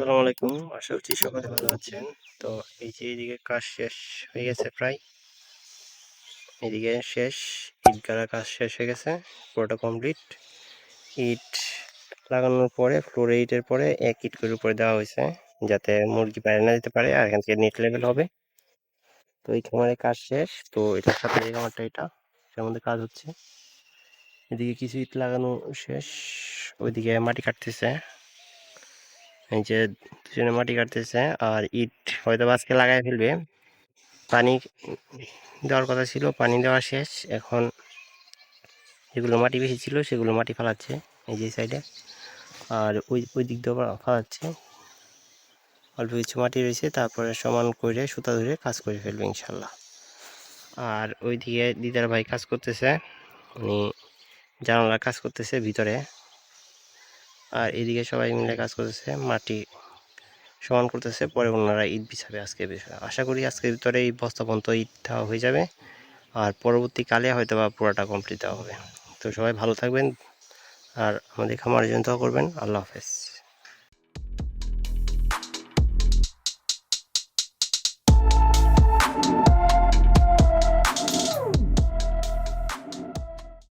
আসসালামু আলাইকুম। আশা করছি সকলে ভালো আছেন। তো এই যে এইদিকে কাজ শেষ হয়ে গেছে প্রায়। এদিকে শেষ। ইট কাজ শেষ হয়ে গেছে। পুরোটা কমপ্লিট ইট লাগানোর পরে ফ্লোরে ইটের পরে এক ইট করে উপরে দেওয়া হয়েছে, যাতে মুরগি বাইরে না যেতে পারে আর এখান থেকে নেট লেভেল হবে। তো এই খামারে কাজ শেষ। তো এটার সাথে এই খামারটা এটা, এটার মধ্যে কাজ হচ্ছে। এদিকে কিছু ইট লাগানো শেষ। ওইদিকে মাটি কাটতেছে। এই যে দুজনে মাটি কাটতেছে আর ইট হয়তো আজকে লাগাই ফেলবে। পানি দেওয়ার কথা ছিল, পানি দেওয়া শেষ। এখন যেগুলো মাটি বেশি ছিল সেগুলো মাটি ফালাচ্ছে এই যে সাইডে আর ওই ওই দিক দিয়ে ফালাচ্ছে। অল্প কিছু মাটি রয়েছে, তারপরে সমান করে সুতা ধরে কাজ করে ফেলবে ইনশাল্লাহ আর ওইদিকে দিদার ভাই কাজ করতেছে, উনি জানালার কাজ করতেছে ভিতরে। আর এদিকে সবাই মিলে কাজ করতেছে, মাটি সমান করতেছে, পরে ওনারা ঈদ বিছাবে আজকে আশা করি আজকের ভিতরে এই বস্তা ঈদ দেওয়া হয়ে যাবে, আর পরবর্তীকালে হয়তো বা পুরাটা কমপ্লিট দেওয়া হবে। তো সবাই ভালো থাকবেন, আর আমাদের খামার জন্য করবেন। আল্লাহ হাফেজ।